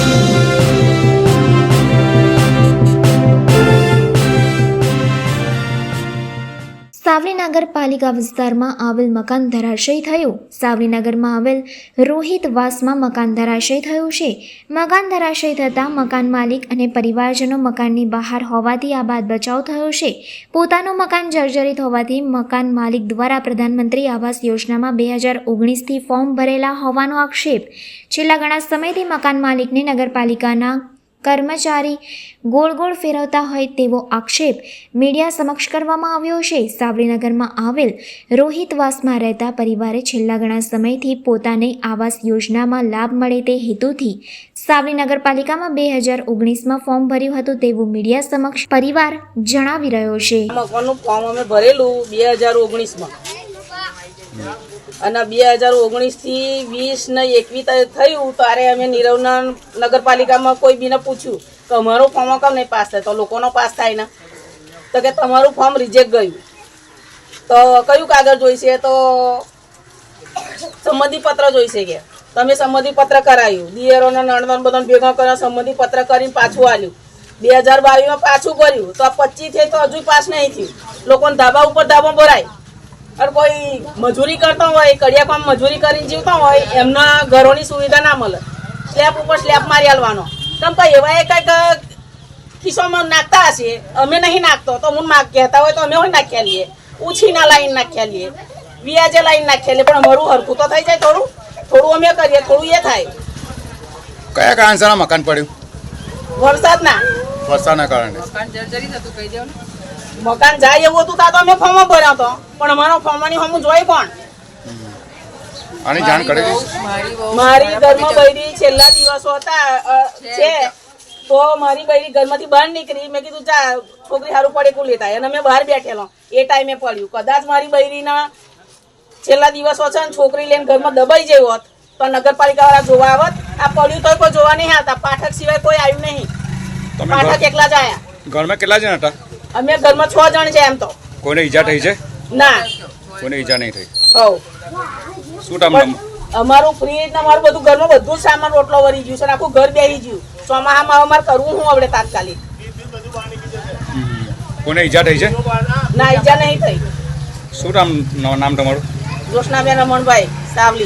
સાવલી નગરપાલિકા વિસ્તારમાં આવેલ મકાન ધરાશયી થયું. સાવલીનગરમાં આવેલ રોહિત વાસમાં મકાન ધરાશયી થયું છે. મકાન ધરાશયી થતાં મકાન માલિક અને પરિવારજનો મકાનની બહાર હોવાથી આ બાદ બચાવ થયો છે. પોતાનું મકાન જર્જરિત હોવાથી મકાન માલિક દ્વારા પ્રધાનમંત્રી આવાસ યોજનામાં બે હજાર ઓગણીસથી ફોર્મ ભરેલા હોવાનો આક્ષેપ. છેલ્લા ઘણા સમયથી મકાન માલિકને નગરપાલિકાના કર્મચારી ગોળ ગોળ ફેરવતા હોય તેવો આક્ષેપ મીડિયા સમક્ષ કરવામાં આવ્યો છે. સાવલીનગરમાં આવેલ રોહિતવાસમાં રહેતા પરિવારે છેલ્લા ઘણા સમયથી પોતાને આવાસ યોજનામાં લાભ મળે તે હેતુથી સાવલી નગરપાલિકામાં બે હજાર ઓગણીસમાં ફોર્મ ભર્યું હતું તેવું મીડિયા સમક્ષ પરિવાર જણાવી રહ્યો છે. ફોર્મ અમે ભરેલું બે હજાર ઓગણીસમાં. અને બે હજાર ઓગણીસથી વીસ ને એકવીસ થયું, ત્યારે અમે નીરવના નગરપાલિકામાં કોઈ બીને પૂછ્યું કે અમારું ફોર્મ કેમ નહીં પાસ થાય? તો લોકોનો પાસ થાય ને. તો કે તમારું ફોર્મ રિજેક્ટ ગયું. તો કયું કાગળ જોઈશે? તો સંમતિપત્ર જોઈશે કે. તમે સંમતિપત્ર કરાયું. દિયરોને નણંદન બધાને ભેગા કર્યા, સંમતિપત્ર કરીને પાછું આવ્યું બે હજાર બાવીસમાં પાછું કર્યું તો આ પચીસ થઈ તો હજુ પાસ નહીં થયું. લોકોને ધાબા ઉપર ધાબા ભરાય. અને કોઈ મજૂરી કરતા હોય કડિયા કામ મજૂરી કરીને જીવતા હોય એમના ઘરોની સુવિધા ના મળે. સ્લેબ ઉપર સ્લેબ મારી આલવાનો. કેમ કે એવા એ કંઈક ખિસ્સામાં નાખતા હશે. અમે નહીં નાખતો તો હું નાખ કહેતા હોય તો અમે હોય નાખ્યા લઈએ. ઉછીના લાઈન નાખ્યા લઈએ. વ્યાજે લાઈન નાખ્યા લઈએ. પણ અમારું હરખું તો થઈ જાય થોડું. થોડું અમે કરીએ થોડું એ થાય. કયા કારણસર મકાન પડ્યું? વરસાદના. વરસાદના કારણે. મકાન જાય એવું હતું તા તો અમે ફોર્મ ભર્યો હતો પણ અમારો ફોર્મની હમ જોઈ કોણ? આની જાણ કરેલી? મારી ઘરમાં બૈરી છેલ્લા દિવસો હતા છે. તો મારી બૈરી ઘરમાંથી બહાર નીકળી મેં કીધું ચા છોકરી સારું પડે કું લેતા અને મેં બહાર બેઠેલો. એ ટાઈમે પડ્યું. કદાચ મારી બૈરીના છેલ્લા દિવસો છે ને છોકરી લઈને ઘરમાં દબાઈ જઈ હોત તો નગરપાલિકા વાળા જોવા આવત. આ પડ્યું તો કોઈ જોવા નહીં આવતા. પાઠક સિવાય કોઈ આવ્યું નહીં. તમે પાઠક એકલા જ આયા. ઘરમાં કેટલા જણા હતા? અમે ઘરમાં છ જણ છે એમ તો. કોઈને ઈજા થઈ છે? ના. કોઈને ઈજા નહીં થઈ? હવ. શું નામ? અમારું ફ્રીજ ને અમારું બધું ઘરમાં બધું સામાન રોટલો વળી ગયું છે ને આખું ઘર બેહી ગયું. ચોમાહામાં અમારે કરવું હું હવે તાત્કાલિક? કોને ઈજા થઈ છે? ના ઈજા નહીં થઈ. શું નામ નામ તમારું? જોશનાબેન રમણભાઈ સાવલી.